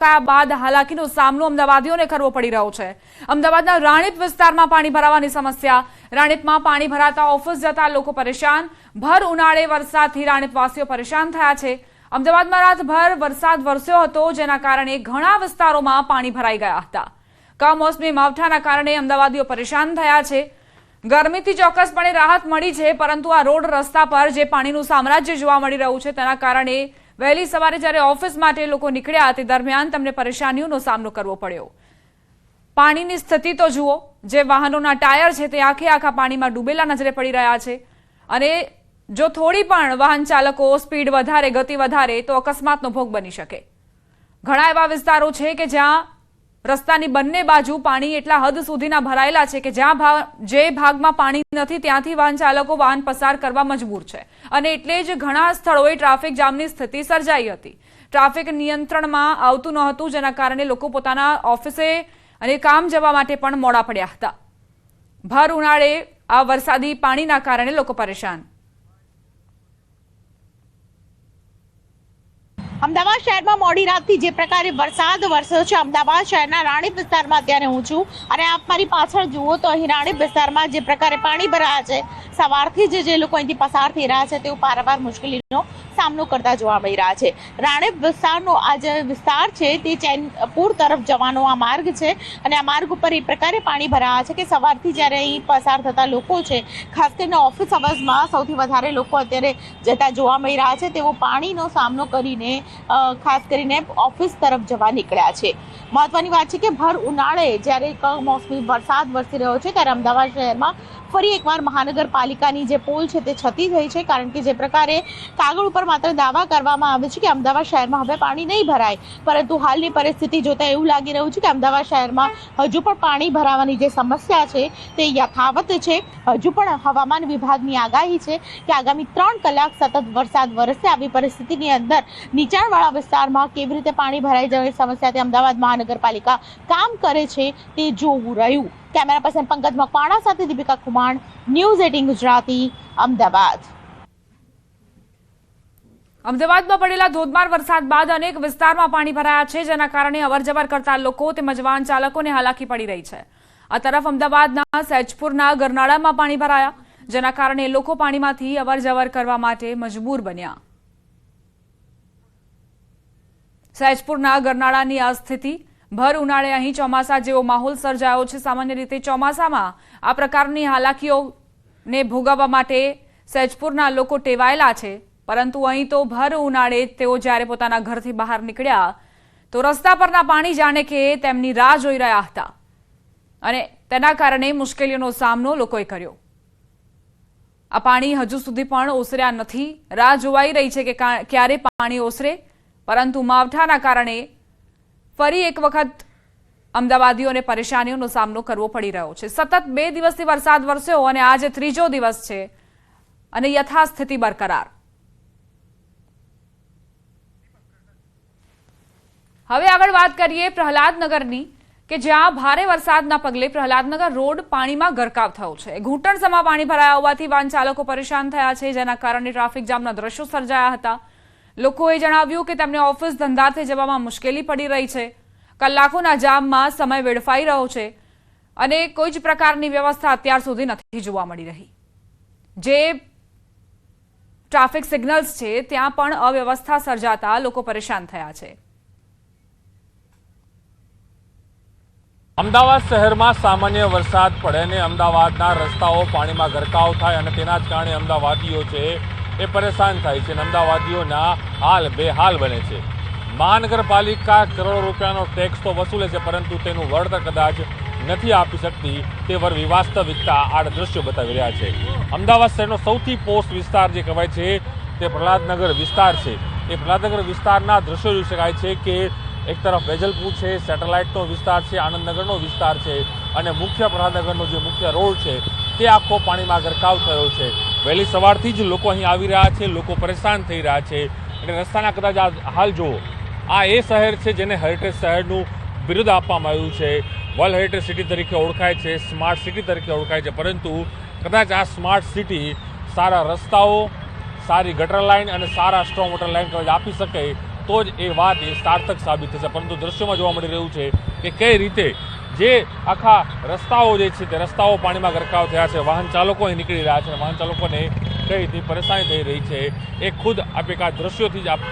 બાદ હાલાકીનો સામનો અમદાવાદીઓને કરવો પડી રહ્યો છે. અમદાવાદના રાણીપ વિસ્તારમાં પાણી ભરાવાની સમસ્યા. રાણીપમાં પાણી ભરાતા ઓફિસ જતા લોકો પરેશાન. ભર ઉનાળે વરસાદથી રાણીપવાસીઓ પરેશાન થયા છે. અમદાવાદમાં રાતભર વરસાદ વરસ્યો હતો, જેના કારણે ઘણા વિસ્તારોમાં પાણી ભરાઈ ગયા હતા. કમોસમી માવઠાના કારણે અમદાવાદીઓ પરેશાન થયા છે. ગરમીથી ચોક્કસપણે રાહત મળી છે, પરંતુ આ રોડ રસ્તા પર જે પાણીનું સામ્રાજ્ય જોવા મળી રહ્યું છે, તેના કારણે વહેલી સવારે જ્યારે ઓફિસ માટે લોકો નીકળ્યા, તે દરમિયાન તેમને પરેશાનીઓનો સામનો કરવો પડ્યો. પાણીની સ્થિતિ તો જુઓ, જે વાહનોના ટાયર છે તે આખે આખા પાણીમાં ડૂબેલા નજરે પડી રહ્યા છે. અને જો થોડી પણ વાહન ચાલકો સ્પીડ વધારે, ગતિ વધારે, તો અકસ્માતનો ભોગ બની શકે. ઘણા એવા વિસ્તારો છે કે જ્યાં રસ્તાની બંને બાજુ પાણી એટલા હદ સુધીના ભરાયેલા છે કે જ્યાં જે ભાગમાં પાણી નથી, ત્યાંથી વાહન ચાલકો વાહન પસાર કરવા મજબૂર છે. અને એટલે જ ઘણા સ્થળોએ ટ્રાફિક જામની સ્થિતિ સર્જાઈ હતી. ટ્રાફિક નિયંત્રણમાં આવતું ન હતું જેના કારણે લોકો પોતાના ઓફિસે અને કામ જવા માટે પણ મોડા પડ્યા હતા. ભર ઉનાળે આ વરસાદી પાણીના કારણે લોકો પરેશાન. અમદાવાદ શહેરમાં મોડી રાતથી જે પ્રકારે વરસાદ વરસ્યો છે, અમદાવાદ શહેરના રાણીપ વિસ્તારમાં અત્યારે હું છું. અને આપ મારી પાછળ જુઓ તો અહીં રાણીપ વિસ્તારમાં જે પ્રકારે પાણી ભરાયા છે, સવારથી જે જે લોકો અહીંથી પસાર થઈ રહ્યા છે, તેઓ પારાવાર મુશ્કેલીનો સામનો કરતા જોવા મળી રહ્યા છે. રાણીપ વિસ્તારનો આ જે વિસ્તાર છે, તે ચેનપુર તરફ જવાનો આ માર્ગ છે. અને આ માર્ગ ઉપર એ પ્રકારે પાણી ભરાયા છે કે સવારથી જ્યારે અહીં પસાર થતા લોકો છે, ખાસ કરીને ઓફિસ અવર્સમાં સૌથી વધારે લોકો અત્યારે જતા જોવા મળી રહ્યા છે. તેઓ પાણીનો સામનો કરીને ખાસ કરીને ઓફિસ તરફ જવા નીકળ્યા છે. મહત્વની વાત છે કે ભર ઉનાળે જ્યારે કમોસમી વરસાદ વરસી રહ્યો છે, ત્યારે અમદાવાદ શહેરમાં ફરી એકવાર મહાનગરપાલિકાની જે પોલ છે તે છતી થઈ છે, કારણ કે જે પ્રકારે કાગળ ઉપર માત્ર દાવા કરવામાં આવે છે કે અમદાવાદ શહેરમાં હવે પાણી નહીં ભરાય. પરંતુ હાલની પરિસ્થિતિ જોતા એવું લાગી રહ્યું છે કે અમદાવાદ શહેરમાં હજુ પણ પાણી ભરાવાની જે સમસ્યા છે તે યથાવત છે. હજુ પણ હવામાન વિભાગની આગાહી છે કે આગામી ત્રણ કલાક સતત વરસાદ વરસશે આવી પરિસ્થિતિની અંદર નીચાણવાળા વિસ્તારમાં કેવી રીતે પાણી ભરાઈ જવાની સમસ્યા તે અમદાવાદ મહાનગરપાલિકા કામ કરે છે તે જોવું રહ્યું. કેમેરા પર્સન પંકજ મકવાણા સાથે દીપિકા કુમાર ન્યૂઝ એટીન ગુજરાતી, અમદાવાદ. અમદાવાદમાં પડેલા ધોધમાર વરસાદ બાદ અનેક વિસ્તારમાં પાણી ભરાયા છે, જેના કારણે અવરજવર કરતા લોકો તેમજ વાહન ચાલકોને હાલાકી પડી રહી છે. આ તરફ અમદાવાદના સૈજપુરના ગરનાળામાં પાણી ભરાયા, જેના કારણે લોકો પાણીમાંથી અવરજવર કરવા માટે મજબૂર બન્યા. સૈજપુરના ગરનાળાની આ સ્થિતિ ભર ઉનાળે અહીં ચોમાસા જેવો માહોલ સર્જાયો છે. સામાન્ય રીતે ચોમાસામાં આ પ્રકારની હાલાકીઓને ભોગવવા માટે સૈજપુરના લોકો ટેવાયેલા છે. પરંતુ અહીં તો ભર ઉનાળે તેઓ જ્યારે પોતાના ઘરથી બહાર નીકળ્યા તો રસ્તા પરના પાણી જાણે કે તેમની રાહ જોઈ રહ્યા હતા. અને તેના કારણે મુશ્કેલીઓનો સામનો લોકોએ કર્યો. આ પાણી હજુ સુધી પણ ઓસર્યા નથી. રાહ જોવાઈ રહી છે કા- ક્યારે પાણી ઓસરે, પરંતુ માવઠાના કારણે ફરી એક વખત અમદાવાદીઓને પરેશાનીઓનો સામનો કરવો પડી રહ્યો છે. સતત બે દિવસથી વરસાદ વરસ્યો અને આજે ત્રીજો દિવસ છે અને યથાસ્થિતિ બરકરાર. હવે આગળ વાત કરીએ પ્રહલાદનગરની, કે જ્યાં ભારે વરસાદના પગલે પ્રહલાદનગર રોડ પાણીમાં ગરકાવ થયો છે. ઘૂંટણસમાં પાણી ભરાયા હોવાથી વાહન ચાલકો પરેશાન થયા છે, જેના કારણે ટ્રાફિક જામના દ્રશ્યો સર્જાયા હતા. લોકોએ જણાવ્યું કે તેમને ઓફિસ ધંધાથી જવામાં મુશ્કેલી પડી રહી છે. કલાકોના જામમાં સમય વેડફાઈ રહ્યો છે અને કોઈ જ પ્રકારની વ્યવસ્થા અત્યાર સુધી નથી જોવા મળી રહી. જે ટ્રાફિક સિગ્નલ્સ છે, ત્યાં પણ અવ્યવસ્થા સર્જાતા લોકો પરેશાન થયા છે. અમદાવાદ શહેરમાં સામાન્ય વરસાદ પડે ને અમદાવાદના રસ્તાઓ પાણીમાં ગરકાવ થાય અને તેના જ કારણે અમદાવાદીઓ છે એ પરેશાન થાય છે અને અમદાવાદીઓના હાલ બેહાલ બને છે. મહાનગરપાલિકા કરોડો રૂપિયાનો ટેક્સ તો વસૂલે છે, પરંતુ તેનું વળતર કદાચ નથી આપી શકતી. તે વરવી વાસ્તવિકતા આ દ્રશ્યો બતાવી રહ્યા છે. અમદાવાદ શહેરનો સૌથી પોસ્ટ વિસ્તાર જે કહેવાય છે, તે પ્રહલાદનગર વિસ્તાર છે. એ પ્રહલાદનગર વિસ્તારના દ્રશ્યો જોઈ શકાય છે કે એક તરફ વેજલપુર છે, સેટેલાઇટનો વિસ્તાર છે, આનંદનગરનો વિસ્તાર છે અને મુખ્ય પ્રહલાદનગરનો જે મુખ્ય રોડ છે, તે આખો પાણીમાં ગરકાવ થયો છે. વહેલી સવારથી જ લોકો અહીં આવી રહ્યા છે, લોકો પરેશાન થઈ રહ્યા છે. અને રસ્તાના કદાચ આ હાલ જુઓ, આ એ શહેર છે જેને હેરિટેજ શહેરનું બિરુદ આપવામાં આવ્યું છે. વર્લ્ડ હેરિટેજ સિટી તરીકે ઓળખાય છે સ્માર્ટ સિટી તરીકે ઓળખાય છે. પરંતુ કદાચ આ સ્માર્ટ સિટી સારા રસ્તાઓ, સારી ગટર લાઇન અને સારા સ્ટ્રોંગ વોટર લાઇન કદાચ આપી શકે, તો જ એ વાત એ સાર્થક સાબિત થશે. પરંતુ દ્રશ્યોમાં જોવા મળી રહ્યું છે કે કઈ રીતે જે આખા રસ્તાઓ જે છે તે રસ્તાઓ પાણીમાં ગરકાવ થયા છે. વાહન ચાલકો અહીં નીકળી રહ્યા છે વાહન ચાલકોને કઈ રીતે પરેશાની થઈ રહી છે એ ખુદ આપ એક આ દ્રશ્યોથી જ આપ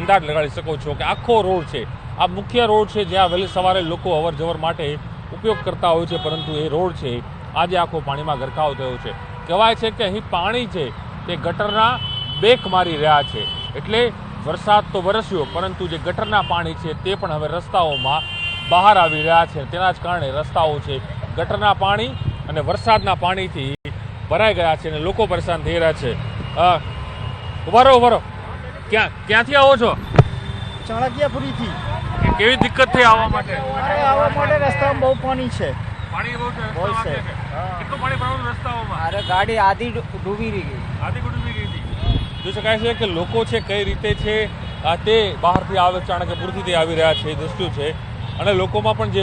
અંદાજ લગાડી શકો છો કે આખો રોડ છે. આ મુખ્ય રોડ છે જ્યાં વહેલી સવારે લોકો અવર જવર માટે ઉપયોગ કરતા હોય છે, પરંતુ એ રોડ છે આજે આખો પાણીમાં ગરકાવ થયો છે. કહેવાય છે કે અહીં પાણી છે તે ગટરના બેક મારી રહ્યા છે. એટલે વરસાદ તો વરસ્યો, પરંતુ જે ગટરના પાણી છે તે પણ હવે રસ્તાઓમાં બહાર આવી રહ્યા છે. તેના જ કારણે રસ્તાઓ છે ગટરના પાણી અને વરસાદના પાણીથી ભરાઈ ગયા છે અને લોકો પરેશાન થઈ રહ્યા છે. ઉભારો ઉભારો ક્યાં ક્યાંથી આવો છો? ચાણક્યાપુરીથી. કે કેવી દિક્કત થઈ આવવા માટે? આવવા માટે રસ્તામાં બહુ પાણી છે. પાણી બહુ છે બહુ રસ્તા છે. વાંકે છે. કેટલું પાણી ભરવાનું રસ્તાઓમાં? અરે ગાડી આધી ડૂબી રહી ગઈ. આધી ગઈ હતી. જોઈ શકાય છે કે લોકો છે કઈ રીતે છે? તે બહારથી આવે ચાણક્યપુરથી તે આવી રહ્યા છે દ્રશ્યો છે. અને લોકોમાં પણ જે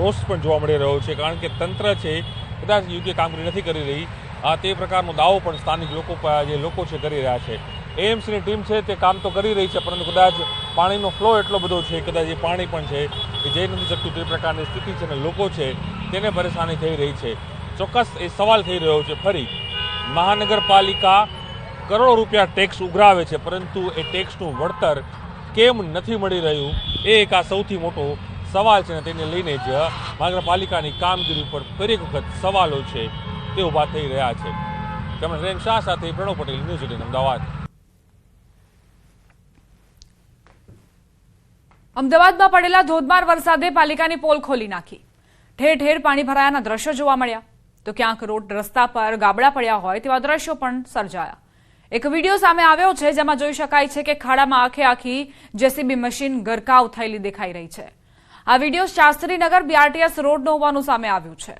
રોષ પણ જોવા મળી રહ્યો છે, કારણ કે તંત્ર છે, કદાચ યોગ્ય કામગીરી નથી કરી રહી. આ તે પ્રકારનો દાવો પણ સ્થાનિક લોકો જે લોકો છે કરી રહ્યા છે. એએમસીની ટીમ છે તે કામ તો કરી રહી છે, પરંતુ કદાચ પાણીનો ફ્લો એટલો બધો છે કદાચ એ પાણી પણ છે કે જઈ નથી શકતું તે પ્રકારની સ્થિતિ છે અને લોકો છે તેને પરેશાની થઈ રહી છે. ચોક્કસ એ સવાલ થઈ રહ્યો છે ફરી. મહાનગરપાલિકા કરોડો રૂપિયા ટેક્સ ઉઘરાવે છે, પરંતુ એ ટેક્સનું વળતર કેમ નથી મળી રહ્યું? એ એક આ સૌથી મોટો સવાલ છે અને તેને લઈને જ મહાનગરપાલિકાની કામગીરી ઉપર ફરી વખત સવાલો છે તે ઊભા થઈ રહ્યા છે. તેમણે રેન શાહ સાથે પ્રણવ પટેલ ન્યૂઝ એટીન અમદાવાદ. અમદાવાદમાં પડેલા ધોધમાર વરસાદે પાલિકાની પોલ ખોલી નાખી. ઠેર ઠેર પાણી ભરાયાના દ્રશ્યો જોવા મળ્યા. તો ક્યાંક રોડ રસ્તા પર ગાબડા પડ્યા હોય તેવા દ્રશ્યો પણ સર્જાયા. એક વીડિયો સામે આવ્યો છે જેમાં જોઈ શકાય છે કે ખાડામાં આખે આખી જેસીબી મશીન ગરકાવ થયેલી દેખાઈ રહી છે. આ વીડિયો શાસ્ત્રીનગર બીઆરટીએસ રોડનો હોવાનું સામે આવ્યું છે.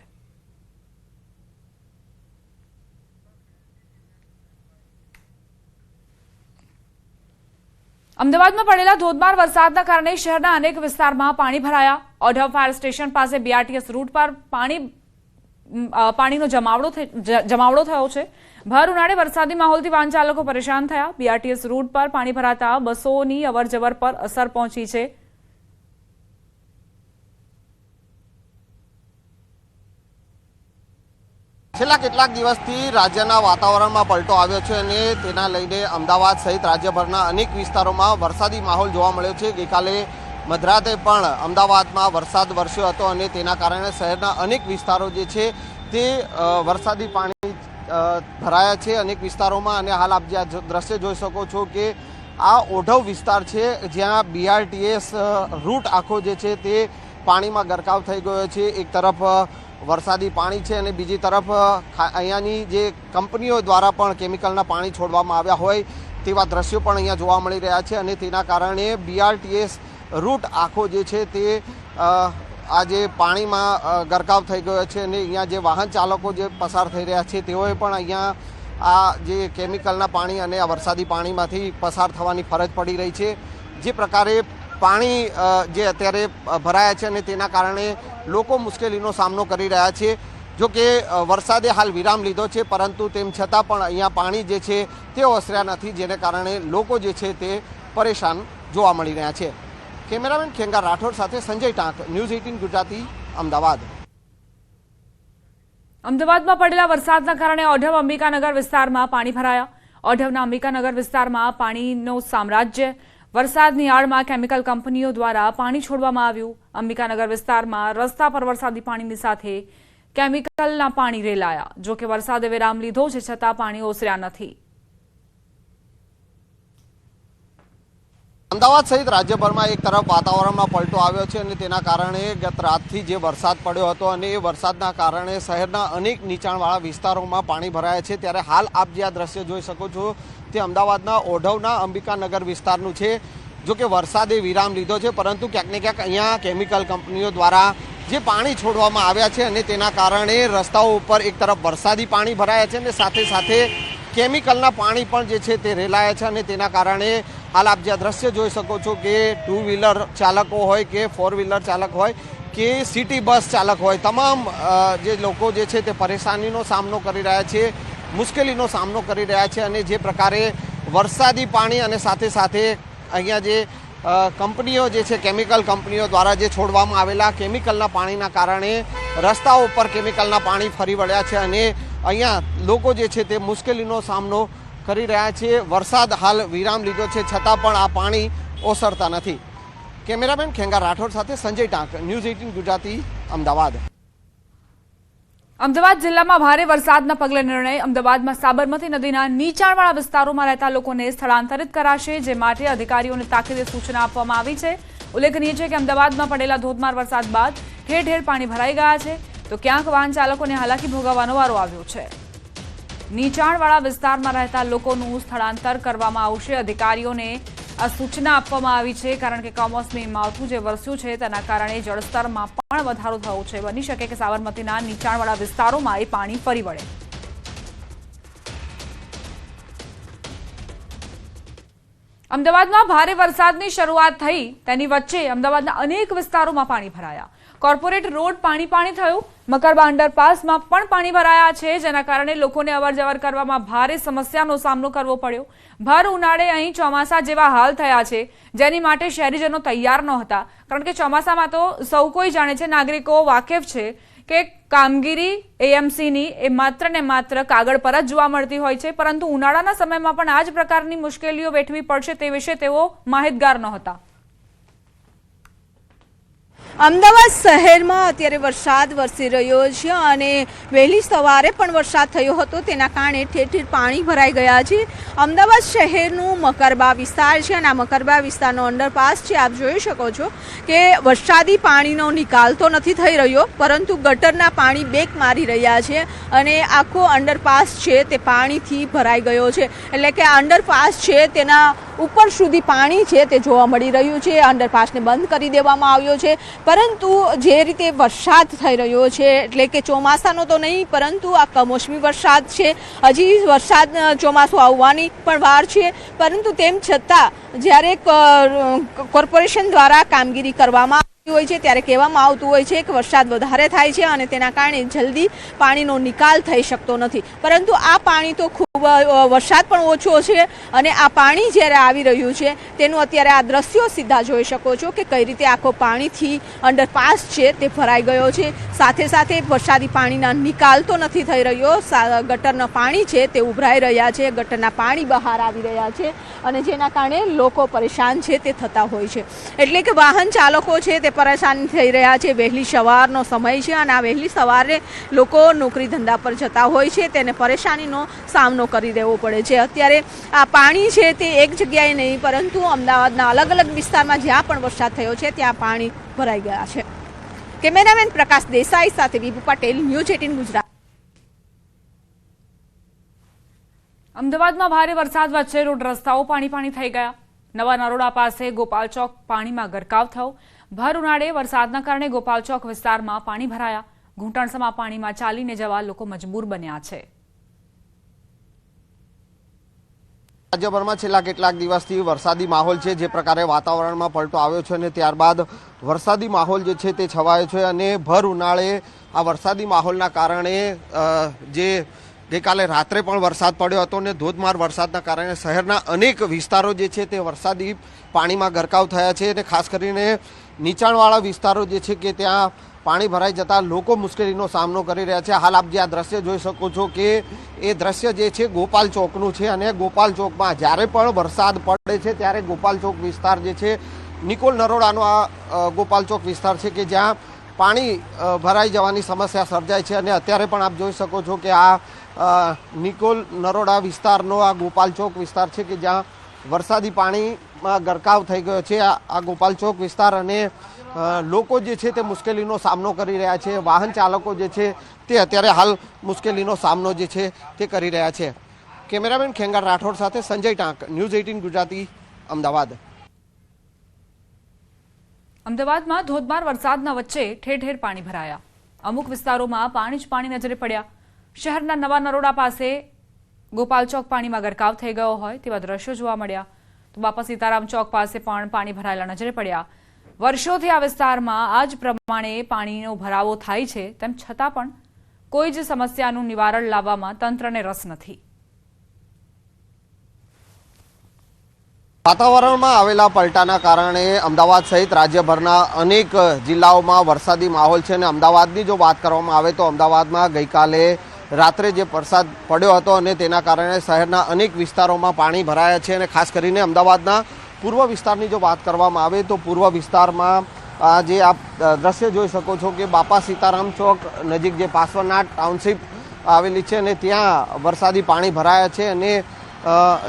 અમદાવાદમાં પડેલા ધોધમાર વરસાદના કારણે શહેરના અનેક વિસ્તારમાં પાણી ભરાયા. ઓઢવ ફાયર સ્ટેશન પાસે બીઆરટીએસ રૂટ પર પાણી પાણીનો જમાવડો જમાવડો થયો છે. ભર ઉનાળે વરસાદી માહોલથી વાહન ચાલકો પરેશાન થયા. બીઆરટીએસ રૂટ પર પાણી ભરાતા બસોની અવરજવર પર અસર પહોંચી છે. છેલ્લા કેટલાક દિવસથી રાજ્યના વાતાવરણમાં પલટો આવ્યો છે અને તેના લઈને અમદાવાદ સહિત રાજ્યભરના અનેક વિસ્તારોમાં વરસાદી માહોલ જોવા મળ્યો છે. ગઈકાલે મધરાતે પણ અમદાવાદમાં વરસાદ વરસ્યો હતો અને તેના કારણે શહેરના અનેક વિસ્તારો જે છે તે વરસાદી પાણી ભરાયા છે. અનેક વિસ્તારોમાં અને હાલ આપ જે દ્રશ્ય જોઈ શકો છો કે આ ઓઢવ વિસ્તાર છે જ્યાં બીઆરટીએસ રૂટ આખો જે છે તે પાણીમાં ગરકાવ થઈ ગયો છે. એક તરફ વરસાદી પાણી છે અને બીજી તરફ અહીંયાની જે કંપનીઓ દ્વારા પણ કેમિકલના પાણી છોડવામાં આવ્યા હોય તેવા દ્રશ્યો પણ અહીંયા જોવા મળી રહ્યા છે અને તેના કારણે બીઆરટીએસ રૂટ આખો જે છે તે આ આજે પાણીમાં ગરકાવ થઈ ગયો છે અને અહીંયા જે વાહન ચાલકો જે પસાર થઈ રહ્યા છે તેઓએ પણ અહીંયા આ જે કેમિકલના પાણી અને આ વરસાદી પાણીમાંથી પસાર થવાની ફરજ પડી રહી છે. જે પ્રકારે પાણી જે અત્યારે ભરાયા છે અને તેના કારણે લોકો મુશ્કેલીનો સામનો કરી રહ્યા છે. જો કે વરસાદે હાલ વિરામ લીધો છે, પરંતુ તેમ છતાં પણ અહીંયા પાણી જે છે તે ઓસર્યા નથી, જેને કારણે લોકો જે છે, તે પરેશાન જોવા મળી રહ્યા છે. કેમેરામેન ખેંગા રાઠોડ સાથે સંજય ટાંક, ન્યૂઝ એઇટીન ગુજરાતી, અમદાવાદ. અમદાવાદમાં પડેલા વરસાદના કારણે ઓઢવ અંબિકાનગર વિસ્તારમાં પાણી ભરાયા. ઓઢવના અંબિકાનગર વિસ્તારમાં પાણીનું સામ્રાજ્ય વરસાદની આડમાં કેમિકલ કંપનીઓ દ્વારા પાણી છોડવામાં આવ્યું. અંબિકાનગર વિસ્તારમાં રસ્તા પર વરસાદી પાણીની સાથે કેમિકલના પાણી રેલાયા. જોકે વરસાદે વિરામ લીધો છે છતાં પાણી ઓસર્યા નથી. અમદાવાદ સહિત રાજ્યભરમાં એક તરફ વાતાવરણમાં પલટો આવ્યો છે અને તેના કારણે ગત રાતથી જે વરસાદ પડ્યો હતો અને એ વરસાદના કારણે શહેરના અનેક નીચાણવાળા વિસ્તારોમાં પાણી ભરાયા છે. ત્યારે હાલ આપ જે આ દ્રશ્ય જોઈ શકો છો તે અમદાવાદના ઓઢવના અંબિકાનગર વિસ્તારનું છે, જો કે વરસાદે વિરામ લીધો છે, પરંતુ ક્યાંક ને ક્યાંક અહીંયા કેમિકલ કંપનીઓ દ્વારા જે પાણી છોડવામાં આવ્યા છે અને તેના કારણે રસ્તાઓ ઉપર એક તરફ વરસાદી પાણી ભરાયા છે અને સાથે સાથે કેમિકલના પાણી પણ જે છે તે રેલાયા છે અને તેના કારણે હાલ આપ જે દ્રશ્ય જોઈ શકો છો કે ટુ વ્હીલર ચાલકો હોય કે ફોર વ્હીલર ચાલક હોય કે સિટી બસ ચાલક હોય, તમામ જે લોકો જે છે તે પરેશાનીનો સામનો કરી રહ્યા છે. મુશ્કેલીનો સામનો કરી રહ્યા છે અને જે પ્રકારે વરસાદી પાણી અને સાથે સાથે અહીંયા જે કંપનીઓ જે છે, કેમિકલ કંપનીઓ દ્વારા જે છોડવામાં આવેલા કેમિકલના પાણીના કારણે રસ્તાઓ ઉપર કેમિકલના પાણી ફરી વળ્યા છે અને અહીંયા લોકો જે છે તે મુશ્કેલીનો સામનો કરી રહ્યા છે. વરસાદ હાલ વિરામ લીધો છે, છતાં પણ આ પાણી ઓસરતા નથી. કેમેરામેન ખેંગા રાઠોડ સાથે સંજય ટાંક, ન્યૂઝ એઇટીન ગુજરાતી, અમદાવાદ. અમદાવાદ જિલ્લામાં ભારે વરસાદના પગલે નિર્ણય અમદાવાદમાં સાબરમતી નદીના નીચાણવાળા વિસ્તારોમાં રહેતા લોકોને સ્થળાંતરિત કરાશે, જે માટે અધિકારીઓને તાકીદે સૂચના આપવામાં આવી છે. ઉલ્લેખનીય છે કે અમદાવાદમાં પડેલા ધોધમાર વરસાદ બાદ ઠેર ઠેર પાણી ભરાઈ ગયા છે. તો ક્યાંક વાહન ચાલકોને હાલાકી ભોગવવાનો વારો આવ્યો છે. નીચાણવાળા વિસ્તારમાં રહેતા લોકોનું સ્થળાંતર કરવામાં આવશે. અધિકારીઓને આ સૂચના આપવામાં આવી છે, કારણ કે કમોસમી માવઠું જે વરસ્યું છે, તેના કારણે જળસ્તરમાં પણ વધારો થયો છે. બની શકે કે સાબરમતીના નીચાણવાળા વિસ્તારોમાં એ પાણી ફરી વળે. અમદાવાદમાં ભારે વરસાદની શરૂઆત થઈ. તેની વચ્ચે અમદાવાદના અનેક વિસ્તારોમાં પાણી ભરાયા. કોર્પોરેટ રોડ પાણી પાણી થયું. મકરબા અંડરપાસમાં પણ પાણી ભરાયા છે, જેના કારણે લોકોને અવરજવર કરવામાં ભારે સમસ્યાનો સામનો કરવો પડ્યો. ભર ઉનાળે અહીં ચોમાસા જેવા હાલ થયા છે, જેની માટે શહેરીજનો તૈયાર નહોતા. કારણ કે ચોમાસામાં તો સૌ કોઈ જાણે છે, નાગરિકો વાકેફ છે કે કામગીરી એએમસીની એ માત્ર ને માત્ર કાગળ પર જ જોવા મળતી હોય છે, પરંતુ ઉનાળાના સમયમાં પણ આ જ પ્રકારની મુશ્કેલીઓ વેઠવી પડશે તે વિશે તેઓ માહિતગાર નહોતા. અમદાવાદ શહેરમાં અત્યારે વરસાદ વરસી રહ્યો છે અને વહેલી સવારે પણ વરસાદ થયો હતો. તેના કારણે ઠેર ઠેર પાણી ભરાઈ ગયા છે. અમદાવાદ શહેરનું મકરબા વિસ્તાર છે અને આ મકરબા વિસ્તારનો અંડરપાસ છે. આપ જોઈ શકો છો કે વરસાદી પાણીનો નિકાલ તો નથી થઈ રહ્યો, પરંતુ ગટરના પાણી બેક મારી રહ્યા છે અને આખો અંડરપાસ છે તે પાણીથી ભરાઈ ગયો છે. એટલે કે અંડરપાસ છે તેના ઉપર સુધી પાણી છે તે જોવા મળી રહ્યું છે. અંડરપાસને બંધ કરી દેવામાં આવ્યો છે. પરંતુ જે રીતે વરસાદ થઈ રહ્યો છે, એટલે કે ચોમાસાનો તો નહીં, પરંતુ આ કમોસમી વરસાદ છે. હજી વરસાદ ચોમાસું આવવાની પણ વાર છે. પરંતુ તેમ છતાં, જ્યારે કોર્પોરેશન દ્વારા કામગીરી કરવામાં આવતી હોય છે, ત્યારે કહેવામાં આવતું હોય છે કે વરસાદ વધારે થાય છે અને તેના કારણે જલ્દી પાણીનો નિકાલ થઈ શકતો નથી. પરંતુ આ પાણી તો ખૂબ વરસાદ પણ ઓછો છે અને આ પાણી જ્યારે આવી રહ્યું છે, તેનું અત્યારે આ દ્રશ્યો સીધા જોઈ શકો છો કે કઈ રીતે આખો પાણીથી અંડરપાસ છે તે ભરાઈ ગયો છે. સાથે સાથે વરસાદી પાણીના નિકાલ તો નથી થઈ રહ્યો. ગટરના પાણી છે તે ઉભરાઈ રહ્યા છે, ગટરના પાણી બહાર આવી રહ્યા છે. અને જેના કારણે લોકો પરેશાન છે તે થતા હોય છે. એટલે કે વાહન ચાલકો છે તે પરેશાન થઈ રહ્યા છે. વહેલી સવારનો સમય છે અને આ વહેલી સવારે લોકો નોકરી ધંધા પર જતા હોય છે. તેને પરેશાનીનો સામનો કરી દેવો પડે છે. અત્યારે આ પાણી છે તે એક જગ્યાએ નહીં, પરંતુ અમદાવાદના અલગ અલગ વિસ્તારમાં જ્યાં પણ વરસાદ થયો છે, ત્યાં પાણી ભરાઈ ગયા છે. કેમેરામેન પ્રકાશ દેસાઈ સાથે વિભુ પટેલ ન્યૂઝ એટીન ગુજરાત. અમદાવાદમાં ભારે વરસાદ વચ્ચે રોડ રસ્તાઓ પાણી પાણી થઈ ગયા. નવા નરોડા પાસે ગોપાલ ચોક પાણીમાં ગરકાવ થયો. ભર ઉનાળે વરસાદના કારણે ગોપાલ ચોક વિસ્તારમાં પાણી ભરાયા. ઘૂંટણસમાં પાણીમાં ચાલીને જવા લોકો મજબૂર બન્યા છે. રાજ્યભરમાં છેલ્લા કેટલાક દિવસથી વરસાદી માહોલ છે, જે પ્રકારે વાતાવરણમાં પલટો આવ્યો છે અને ત્યારબાદ વરસાદી માહોલ જે છે તે છવાયો છે અને ભર ઉનાળે આ વરસાદી માહોલના કારણે જે ગઈકાલે રાત્રે પણ વરસાદ પડ્યો હતો અને ધોધમાર વરસાદના કારણે શહેરના અનેક વિસ્તારો જે છે તે વરસાદી પાણીમાં ગરકાવ થયા છે અને ખાસ કરીને નીચાણવાળા વિસ્તારો જે છે કે ત્યાં પાણી ભરાઈ જતા લોકો મુશ્કેલીનો સામનો કરી રહ્યા છે. હાલ આપ જે આ દ્રશ્ય જોઈ શકો છો કે એ દ્રશ્ય જે છે ગોપાલ ચોકનું છે અને ગોપાલ ચોકમાં જ્યારે પણ વરસાદ પડે છે ત્યારે ગોપાલ ચોક વિસ્તાર જે છે, નિકોલ નરોડાનો આ ગોપાલ ચોક વિસ્તાર છે કે જ્યાં પાણી ભરાઈ જવાની સમસ્યા સર્જાય છે અને અત્યારે પણ આપ જોઈ શકો છો કે આ નિકોલ નરોડા વિસ્તારનો આ ગોપાલ ચોક વિસ્તાર છે કે જ્યાં વરસાદી પાણીમાં ગરકાવ થઈ ગયો છે. આ ગોપાલચોક ગોપાલ ચોક વિસ્તાર અને લોકો જે છે તે મુશ્કેલીનો સામનો કરી રહ્યા છે. વાહન ચાલકો જે છે તે અત્યારે હાલ મુશ્કેલીનો સામનો જે છે તે કરી રહ્યા છે. કેમેરામેન ખેંગાર રાઠોડ સાથે સંજય ટાંક, ન્યૂઝ એઇટીન ગુજરાતી, અમદાવાદ. અમદાવાદમાં ધોધમાર વરસાદના વચ્ચે ઠેર ઠેર પાણી ભરાયા. અમુક વિસ્તારોમાં પાણી જ પાણી નજરે પડ્યા. શહેરના નવા નરોડા પાસે ગોપાલ ચોક પાણીમાં ગરકાવ થઈ ગયો હોય તેવા દ્રશ્યો જોવા મળ્યા. તો બાપા સીતારામ ચોક પાસે પણ પાણી ભરાયેલા નજરે પડ્યા. વર્ષોથી આ વિસ્તારમાં આ જ પ્રમાણે પાણીનો ભરાવો થાય છે, તેમ છતાં પણ કોઈ જ સમસ્યાનું નિવારણ લાવવામાં તંત્રને રસ નથી. વાતાવરણમાં આવેલા પલટાના કારણે અમદાવાદ સહિત રાજ્યભરના અનેક જિલ્લાઓમાં વરસાદી માહોલ છે અને અમદાવાદની જો વાત કરવામાં આવે તો અમદાવાદમાં ગઈકાલે રાત્રે જે વરસાદ પડ્યો હતો અને તેના કારણે શહેરના અનેક વિસ્તારોમાં પાણી ભરાયા છે અને ખાસ કરીને અમદાવાદના પૂર્વ વિસ્તારની જો વાત કરવામાં આવે તો પૂર્વ વિસ્તારમાં જે આપ દ્રશ્ય જોઈ શકો છો કે બાપા સીતારામ ચોક નજીક જે પાસવનાથ ટાઉનશીપ આવેલી છે અને ત્યાં વરસાદી પાણી ભરાયા છે અને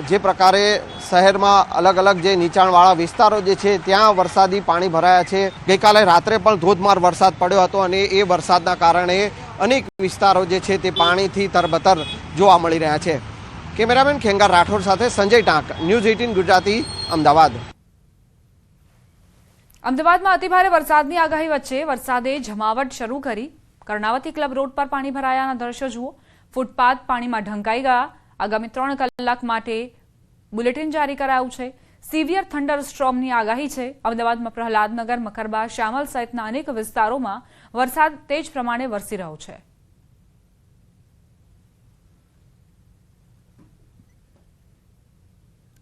જે પ્રકારે શહેરમાં અલગ અલગ જે નીચાણવાળા વિસ્તારો જે છે ત્યાં વરસાદી પાણી ભરાયા છે. ગઈકાલે રાત્રે પણ ધોધમાર વરસાદ પડ્યો હતો અને એ વરસાદના કારણે અનેક વિસ્તારો જે છે તે પાણીથી તરબતર જોવા મળી રહ્યા છે. કેમેરામેન ખેંગાર રાઠોડ સાથે સંજય ટાંક, ન્યૂઝ એઇટીન ગુજરાતી, અમદાવાદ. અમદાવાદમાં અતિભારે વરસાદની આગાહી વચ્ચે વરસાદે જમાવટ શરૂ કરી. કર્ણાવતી ક્લબ રોડ પર પાણી ભરાયાના દ્રશ્યો જુઓ. ફૂટપાથ પાણીમાં ઢંકાઈ ગયા. આગામી ત્રણ કલાક માટે બુલેટિન જારી કરાયું છે. સિવિયર થંડર સ્ટ્રોમની આગાહી છે. અમદાવાદમાં પ્રહલાદનગર, મકરબા, શ્યામલ સહિતના અનેક વિસ્તારોમાં વરસાદ તેજ પ્રમાણે વરસી રહ્યો છે.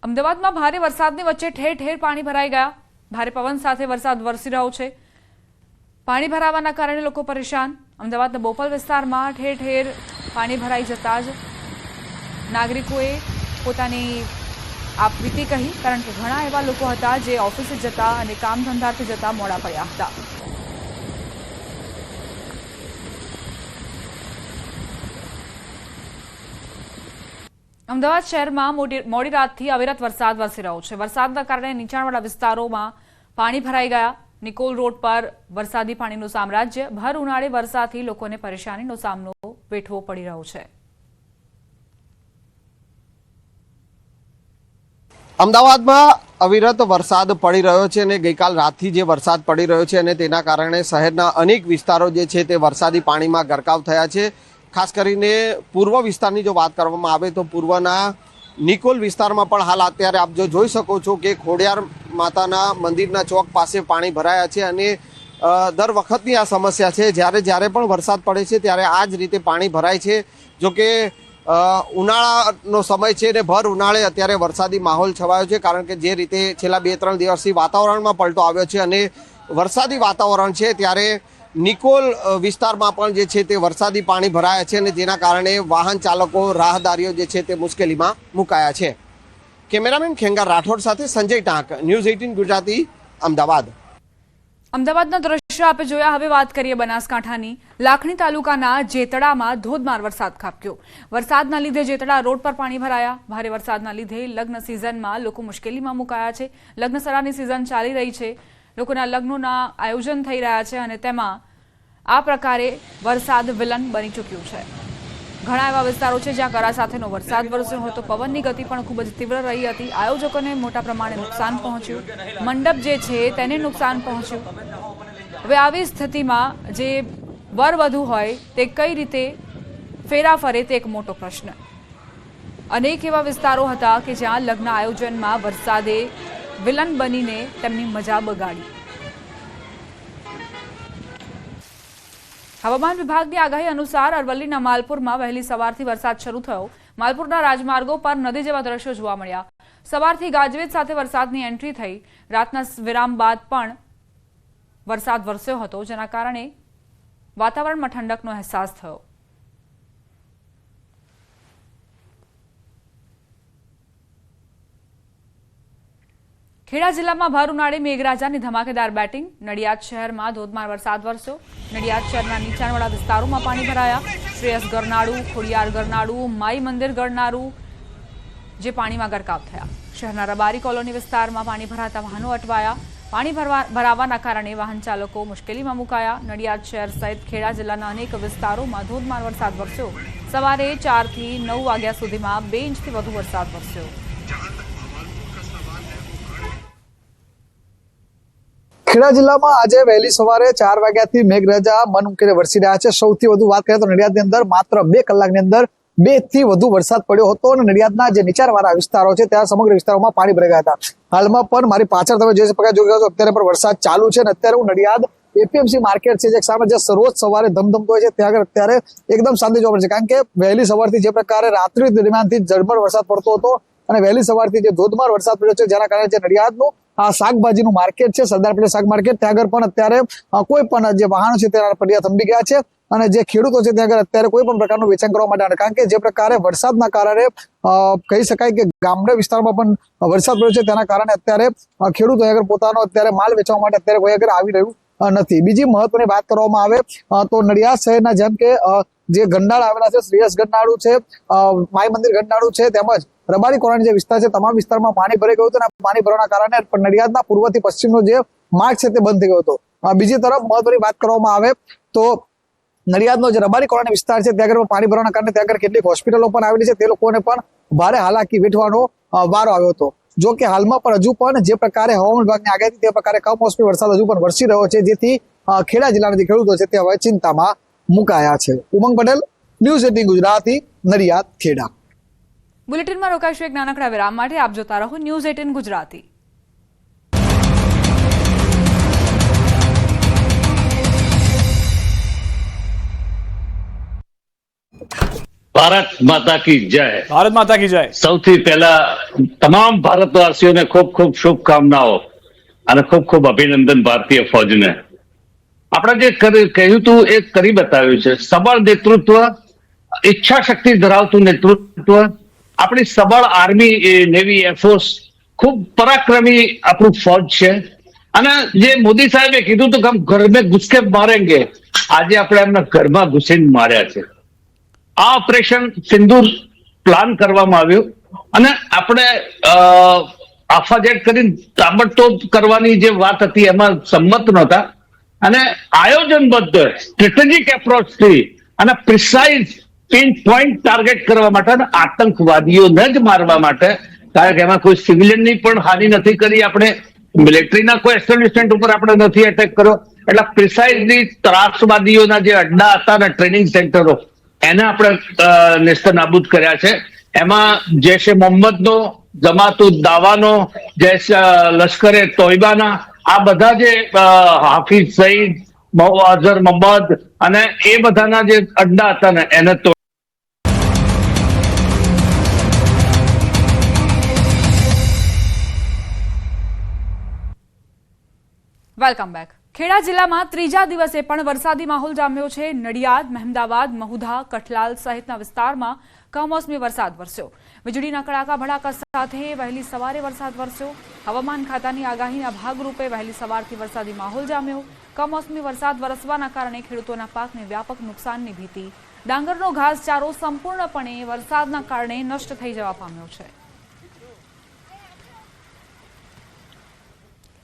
અમદાવાદમાં ભારે વરસાદની વચ્ચે ઠેર ઠેર પાણી ભરાઈ ગયા. ભારે પવન સાથે વરસાદ વરસી રહ્યો છે. પાણી ભરાવાના કારણે લોકો પરેશાન. અમદાવાદના બોપલ વિસ્તારમાં ઠેર ઠેર પાણી ભરાઈ જતા જ નાગરિકોએ પોતાની આપવીતી કહી કારણ કે ઘણા એવા લોકો હતા જે ઓફિસે જતા અને કામ ધંધાથી જતા મોડા પડ્યા હતા. અમદાવાદ શહેરમાં મોડી રાતથી અવિરત વરસાદ વરસી રહ્યો છે. વરસાદના કારણે નીચાણવાળા વિસ્તારોમાં પાણી ભરાઈ ગયા. નિકોલ રોડ પર વરસાદી પાણીનું સામ્રાજ્ય. ભર ઉનાળે વરસાદથી લોકોને પરેશાનીનો સામનો વેઠવો પડી રહ્યો છે. અમદાવાદમાં અવિરત વરસાદ પડી રહ્યો છે અને ગઈકાલ રાતથી જે વરસાદ પડી રહ્યો છે અને તેના કારણે શહેરના અનેક વિસ્તારો જે છે તે વરસાદી પાણીમાં ગરકાવ થયા છે. ખાસ કરીને પૂર્વ વિસ્તારની જો વાત કરવામાં આવે તો પૂર્વના નિકોલ વિસ્તારમાં પણ હાલ અત્યારે આપ જો જોઈ શકો છો કે ખોડિયાર માતાના મંદિરના ચોક પાસે પાણી ભરાયા છે અને દર વખતની આ સમસ્યા છે. જ્યારે જ્યારે પણ વરસાદ પડે છે ત્યારે આ જ રીતે પાણી ભરાય છે. જો કે ઉનાળાનો સમય છે ને ભર ઉનાળે અત્યારે વરસાદી માહોલ છવાયો છે કારણ કે જે રીતે છેલ્લા બે, ત્રણ દિવસથી વાતાવરણમાં પલટો આવ્યો છે અને વરસાદી વાતાવરણ છે ત્યારે નિકોલ વિસ્તારમાં પણ જે છે તે વરસાદી પાણી ભરાયા છે અને જેના કારણે વાહન ચાલકો રાહદારીઓ જે છે તે મુશ્કેલીમાં મુકાયા છે. કેમેરામેન ખેંગાર રાઠોડ સાથે સંજય ટાંક, ન્યૂઝ એઇટીન ગુજરાતી, અમદાવાદ. અમદાવાદના દ્રશ્ય આપે જોયા, હવે વાત કરીએ બનાસકાંઠાની. લાખણી તાલુકાના જેતડામાં ધોધમાર વરસાદ ખાબક્યો. વરસાદના લીધે જેતડા રોડ પર પાણી ભરાયા. ભારે વરસાદના લીધે લગ્ન સિઝનમાં લોકો મુશ્કેલીમાં મુકાયા છે. લગ્નસરાની સિઝન ચાલી રહી છે. લોકોના લગ્નોના આયોજન થઈ રહ્યા છે અને તેમાં આ પ્રકારે વરસાદ વિલન બની ચૂક્યું છે. ઘણા એવા વિસ્તારો છે જ્યાં કરા સાથેનો વરસાદ વરસ્યો હતો પવનની ગતિ પણ ખૂબ જ તીવ્ર રહી હતી. આયોજકોને મોટા પ્રમાણે નુકસાન પહોંચ્યું. મંડપ જે છે તેને નુકસાન પહોંચ્યું. હવે આવી સ્થિતિમાં જે વર વધુ હોય તે કઈ રીતે ફેરા ફરે તે એક મોટો પ્રશ્ન. અનેક એવા વિસ્તારો હતા કે જ્યાં લગ્ન આયોજનમાં વરસાદે વિલન બનીને તેમની મજા બગાડી. હવામાન વિભાગની આગાહી અનુસાર અરવલ્લીના માલપુરમાં વહેલી સવારથી વરસાદ શરૂ થયો. માલપુરના રાજમાર્ગો પર નદી જેવા દ્રશ્યો જોવા મળ્યા. સવારથી ગાજવીજ સાથે વરસાદની એન્ટ્રી થઈ. રાતના વિરામ બાદ પણ વરસાદ વરસ્યો હતો, જેના કારણે વાતાવરણમાં ઠંડકનો અહેસાસ થયો. ખેડા જિલ્લામાં ભર ઉનાળે મેઘરાજાની ધમાકેદાર બેટિંગ. નડિયાદ શહેરમાં ધોધમાર વરસાદ વરસ્યો. નડિયાદ શહેરના નીચાણવાળા વિસ્તારોમાં પાણી ભરાયા. શ્રેયસ ગરનાળુ, ખોડિયાર ગરનાળુ, માઈ મંદિર ગરનાળુ જે પાણીમાં ગરકાવ થયા. શહેરના રબારી કોલોની વિસ્તારમાં પાણી ભરાતા વાહનો અટવાયા. પાણી ભરવા ભરાવાના કારણે વાહન ચાલકો મુશ્કેલીમાં મુકાયા. નડિયાદ શહેર સહિત ખેડા જિલ્લાના અનેક વિસ્તારોમાં ધોધમાર વરસાદ વરસ્યો. સવારે ચારથી નવ વાગ્યા સુધીમાં બે ઇંચથી વધુ વરસાદ વરસ્યો. ખેડા જિલ્લામાં આજે વહેલી સવારે ચાર વાગ્યાથી મેઘરાજા મન ઉકેલે વરસી રહ્યા છે. સૌથી વધુ વાત કરીએ તો નડિયાદની અંદર માત્ર બે કલાકની અંદર બેથી વધુ વરસાદ પડ્યો હતો અને નડિયાદના જે નીચાણવાળા વિસ્તારો છે, ત્યાં સમગ્ર વિસ્તારોમાં પાણી ભરાઈ હતા. હાલમાં પણ મારી પાછળ તમે જોઈ શકો જોઈ છો, અત્યારે પણ વરસાદ ચાલુ છે અને અત્યારે હું નડિયાદ એપીએમસી માર્કેટ છે, જે સામે જે રોજ સવારે ધમધમતો હોય છે, ત્યાં આગળ અત્યારે એકદમ શાંતિ જોવા મળે છે. કારણ કે વહેલી સવારથી જે પ્રકારે રાત્રિ દરમિયાનથી ઝરમર વરસાદ પડતો હતો અને વહેલી સવારથી જે ધોધમાર વરસાદ પડ્યો છે, જેના કારણે જે નડિયાદનું આ શાકભાજીનું માર્કેટ છે, સરદાર પટેલ શાક માર્કેટ. ત્યાં આગળ પણ અત્યારે કોઈ પણ જે વાહનો છે, તેના પડિયા થંભી ગયા છે. અને જે ખેડૂતો છે, ત્યાં આગળ અત્યારે કોઈ પણ પ્રકારનું વેચાણ કરવા માટે કારણ કે જે પ્રકારે વરસાદના કારણે કહી શકાય કે ગામડા વિસ્તારમાં પણ વરસાદ પડ્યો છે, તેના કારણે અત્યારે ખેડૂતો આગળ પોતાનો અત્યારે માલ વેચવા માટે અત્યારે કોઈ આગળ આવી રહ્યું નથી. બીજી મહત્વની વાત કરવામાં આવે તો નડિયાદ શહેરના જેમ કે જે ગંડાળ આવેલા છે, શ્રેયસ ગંડાળું છે માય મંદિર ગંડાળું છે, તેમજ રબારી કોલોની જે વિસ્તાર છે, તમામ વિસ્તારમાં પાણી ભરાઈ ગયું હતું અને પાણી ભરવાના કારણે નડિયાદના પૂર્વથી પશ્ચિમનો જે માર્ગ છે તે બંધ થઈ ગયો હતો. બીજી તરફ મહત્વની વાત કરવામાં આવે તો નડિયાદનો જે રબારી કોલોની વિસ્તાર છે, ત્યાં આગળ પાણી ભરવાના કારણે ત્યાં આગળ કેટલીક હોસ્પિટલો પણ આવેલી છે, તે લોકોને પણ ભારે હાલાકી વેઠવાનો વારો આવ્યો હતો. જો કે હાલમાં પણ હજુ પણ જે પ્રકારે હવામાન વિભાગની આગાહી તે પ્રકારે કમોસમી વરસાદ હજુ પણ વરસી રહ્યો છે, જેથી ખેડા જિલ્લાના જે ખેડૂતો છે, તે હવે ચિંતામાં મુકાયા છે. Umang Patel news eighteen Gujarati Nadiad Kheda. બુલેટિનમાં રોકાશું એક નાનકડા વિરામ માટે. આપ જોતા રહો ન્યૂઝ એટીન ગુજરાતી. ભારત માતા કી જય. ભારત માતા કી જય. સૌથી પહેલા તમામ ભારતવાસીઓને ખૂબ ખૂબ શુભકામનાઓ અને ખૂબ ખૂબ અભિનંદન ભારતીય ફૌજને. આપણે જે કહ્યું હતું એ કરી બતાવ્યું છે. સબળ નેતૃત્વ ઈચ્છા શક્તિ ધરાવતું નેતૃત્વ. આપણી સબળ આર્મી નેવી એરફોર્સ ખૂબ પરાક્રમી આપણું ફોજ છે. અને જે મોદી સાહેબે કીધું હતું કે હમ ઘર મેં ઘુસ કે મારેંગે, આજે આપણે એમના ઘરમાં ઘુસીને માર્યા છે. આ ઓપરેશન સિંદૂર પ્લાન કરવામાં આવ્યું. અને આપણે આફાજેટ કરીને તાબડતોબ કરવાની જે વાત હતી એમાં સંમત નહોતા. અને આયોજનબદ્ધ સ્ટ્રેટેજિક એપ્રોચથી અને પ્રિસાઇઝ પિન પોઈન્ટ ટાર્ગેટ કરવા માટે અને આતંકવાદીઓને જ મારવા માટે. કારણ કે એમાં કોઈ સિવિલિયનની પણ હાનિ નથી કરી આપણે. મિલિટરીના કોઈ એસ્ટેબ્લિશમેન્ટ ઉપર આપણે નથી એટેક કર્યો. એટલે પ્રિસાઇઝલી ત્રાસવાદીઓના જે અડ્ડા હતા અને ટ્રેનિંગ સેન્ટરો એને આપણે નેસ્ત નાબૂદ કર્યા છે. એમાં જૈશે મોહમ્મદનો, જમાતુ દાવાનો જૈશ લશ્કરે તોયબાના આ બધા જે હાફિઝ સઈદ અઝહર મોહમ્મદ અને એ બધાના જે અડ્ડા હતા ને, એને તો વેલકમ બેક ખેડા જિલ્લામાં ત્રીજા દિવસે પણ વરસાદી માહોલ જામ્યો છે. નડિયાદ, મહેમદાવાદ, મહુધા, કઠલાલ સહિતના વિસ્તારમાં કમોસમી વરસાદ વરસ્યો. વીજળીના કડાકા ભડાકા સાથે વહેલી સવારે વરસાદ વરસ્યો. હવામાન ખાતાની આગાહીના ભાગરૂપે વહેલી સવારથી વરસાદી માહોલ જામ્યો. કમોસમી વરસાદ વરસવાના કારણે ખેડૂતોના પાકને વ્યાપક નુકસાનની ભીતિ. ડાંગરનો ઘાસચારો સંપૂર્ણપણે વરસાદના કારણે નષ્ટ થઈ જવા પામ્યો છે.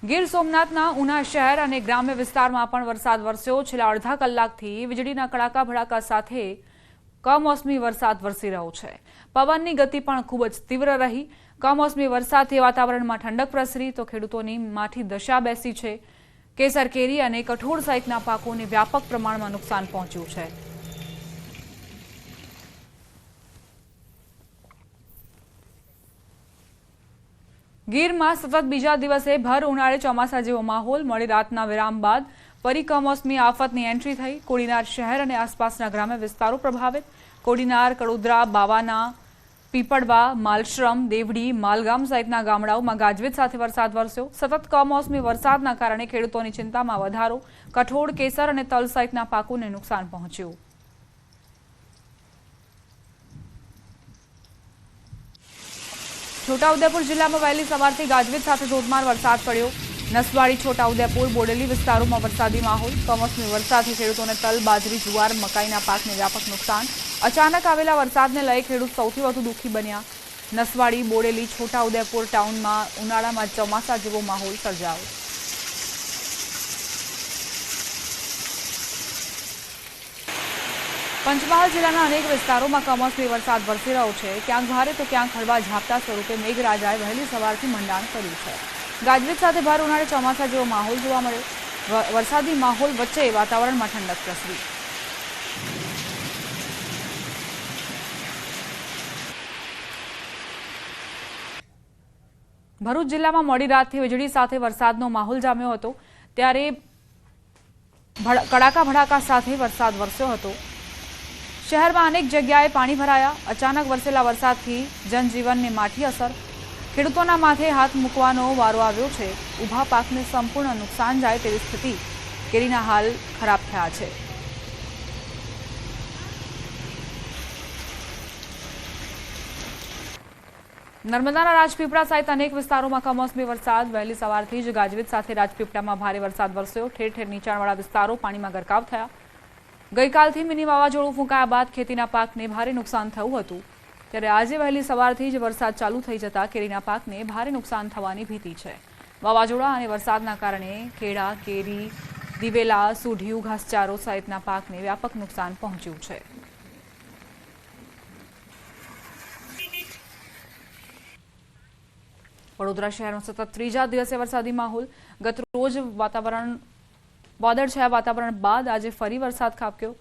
ગીર સોમનાથના ઉના શહેર અને ગ્રામ્ય વિસ્તારમાં પણ વરસાદ વરસ્યો. છેલ્લા અડધા કલાકથી વીજળીના કડાકા ભડાકા સાથે કમોસમી વરસાદ વરસી રહ્યો છે. પવનની ગતિ પણ ખૂબ જ તીવ્ર રહી. કમોસમી વરસાદથી વાતાવરણમાં ઠંડક પ્રસરી તો ખેડૂતોની માઠી દશા બેસી છે. કેસર કેરી અને કઠોળ સહિતના પાકોને વ્યાપક પ્રમાણમાં નુકસાન પહોંચ્યું છે. ગીરમાં સતત બીજા દિવસે ભર ઉનાળે ચોમાસા જેવો માહોલ. મળી રાતના વિરામ બાદ ફરી કમોસમી આફતની એન્ટ્રી થઈ. કોડીનાર શહેર અને આસપાસના ગ્રામ્ય વિસ્તારો પ્રભાવિત. કોડીનાર, કડોદરા, બાવાના, પીપળવા, માલશ્રમ, દેવડી, માલગામ સહિતના ગામડાઓમાં ગાજવીજ સાથે વરસાદ વરસ્યો. સતત કમોસમી વરસાદના કારણે ખેડૂતોની ચિંતામાં વધારો. કઠોળ, કેસર અને તલ સહિતના પાકોને નુકસાન પહોંચ્યું. છોટાઉદેપુર જિલ્લામાં વહેલી સવારથી ગાજવીજ સાથે ધોધમાર વરસાદ પડ્યો. નસવાડી છોટાઉદેપુર બોડેલી વિસ્તારોમાં વરસાદી માહોલ. કમોસમી વરસાદથી ખેડૂતોને તલ, બાજરી, જુવાર, મકાઈના પાકને વ્યાપક નુકસાન. અચાનક આવેલા વરસાદને લઈ ખેડૂત સૌથી વધુ દુઃખી બન્યા. નસવાડી, બોડેલી છોટાઉદેપુર ટાઉનમાં ઉનાળામાં ચોમાસા જેવો માહોલ સર્જાયો. પંચમહાલ જિલ્લાના અનેક વિસ્તારોમાં કમોસમી વરસાદ વરસી રહ્યો છે. ક્યાંક ભારે તો ક્યાંક હળવા ઝાપટા સ્વરૂપે મેઘરાજાએ વહેલી સવારથી મંડાણ કર્યું છે. ગાજવીજ સાથે ભાર ઉનાળે ચોમાસા જેવો માહોલ જોવા મળ્યો. વરસાદી માહોલ વચ્ચે વાતાવરણમાં ઠંડક પ્રસરી. ભરૂચ જિલ્લામાં મોડી રાતથી વીજળી સાથે વરસાદનો માહોલ જામ્યો હતો. ત્યારે કડાકા ભડાકા સાથે વરસાદ વરસ્યો હતો. શહેરમાં અનેક જગ્યાએ પાણી ભરાયા. અચાનક વરસેલા વરસાદથી જનજીવનને માઠી અસર ખેડૂતોના માથે હાથ મૂકવાનો વારો આવ્યો છે. ઊભા પાકને સંપૂર્ણ નુકસાન જાય તેવી સ્થિતિ કેરીના હાલ ખરાબ થયા છે. નર્મદાના રાજપીપળા સહિત અનેક વિસ્તારોમાં કમોસમી વરસાદ, વહેલી સવારથી જ ગાજવીજ સાથે રાજપીપળામાં ભારે વરસાદ વરસ્યો. ઠેર ઠેર નીચાણવાળા વિસ્તારો પાણીમાં ગરકાવ થયા. ગઈકાલથી મિની વાવાઝોડું ફૂંકાયા બાદ ખેતીના પાકને ભારે નુકસાન થયું હતું. ત્યારે આજે વહેલી સવારથી જ વરસાદ ચાલુ થઈ જતા કેરીના પાકને ભારે નુકસાન થવાની ભીતિ છે. વાવાઝોડા અને વરસાદના કારણે કેળા કેરી, દિવેલા, સુઢિયું, ઘાસચારો સહિતના પાકને વ્યાપક નુકસાન પહોંચ્યું છે. વડોદરા શહેરનો સતત ત્રીજા દિવસે વરસાદી માહોલ. ગત રોજ વાતાવરણ, વાદળછાયા વાતાવરણ બાદ આજે ફરી વરસાદ ખાબક્યો.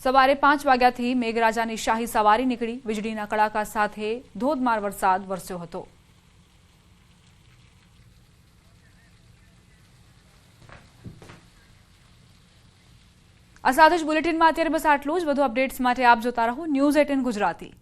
સવારે પાંચ વાગ્યાથી મેઘરાજાની શાહી સવારી નીકળી. વીજળીના કડાકા સાથે ધોધમાર વરસાદ વરસ્યો હતો. આ સાથે જ બુલેટિનમાં અત્યારે બસ આટલું જ. વધુ અપડેટ્સ માટે આપ જોતા રહો ન્યૂઝ એટીન ગુજરાતી.